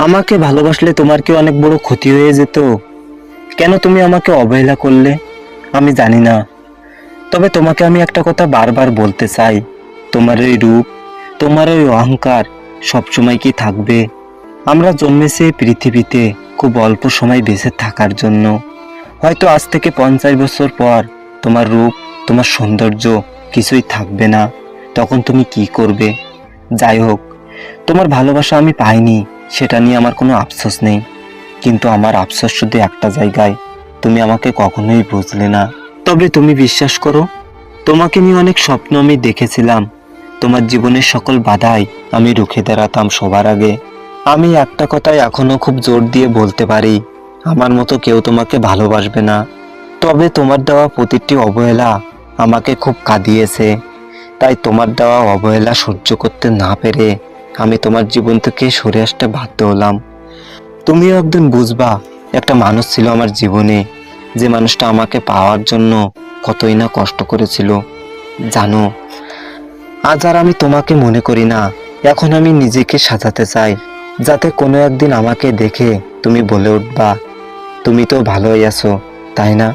আমাকে ভালোবাসলে তোমার কি অনেক বড় ক্ষতি হয়ে যেত? কেন তুমি আমাকে অবহেলা করলে? আমি জানি না। তবে তোমাকে আমি একটা কথা বারবার বলতে চাই। তোমার ওই রূপ, তোমার ওই অহংকার সবসময় কি থাকবে? আমরা জন্মেছি পৃথিবীতে খুব অল্প সময় বেঁচে থাকার জন্য। হয়তো আজ থেকে পঞ্চাশ বছর পর তোমার রূপ, তোমার সৌন্দর্য কিছুই থাকবে না। তখন তুমি কি করবে? যাই হোক, তোমার ভালোবাসা আমি পাইনি। সেটা নিয়ে আমার কোনো আফসোস নেই। কিন্তু আমার আফসোস শুধু একটা জায়গায়। তুমি আমাকে কখনোই বুঝলে না। তবে তুমি বিশ্বাস করো, তোমাকে নিয়ে অনেক স্বপ্ন আমি দেখেছিলাম। তোমার জীবনের সকল বাধাই আমি রুখে দাঁড়াতাম সবার আগে। আমি একটা কথাই এখনও খুব জোর দিয়ে বলতে পারি, আমার মতো কেউ তোমাকে ভালোবাসবে না। তবে তোমার দেওয়া প্রতিটি অবহেলা আমাকে খুব কাঁদিয়েছে। তাই তোমার দেওয়া অবহেলা সহ্য করতে না পেরে আমি তোমার জীবন থেকে সরে আসতে বাধ্য হলাম। তুমিও একদিন বুঝবা, একটা মানুষ ছিল আমার জীবনে, যে মানুষটা আমাকে পাওয়ার জন্য কতই না কষ্ট করেছিল। জানো, আজ আর আমি তোমাকে মনে করি না, এখন আমি নিজেকে সাজাতে চাই, যাতে কোনো একদিন আমাকে দেখে তুমি বলে উঠবা, তুমি তো ভালোই আছো, তাই না?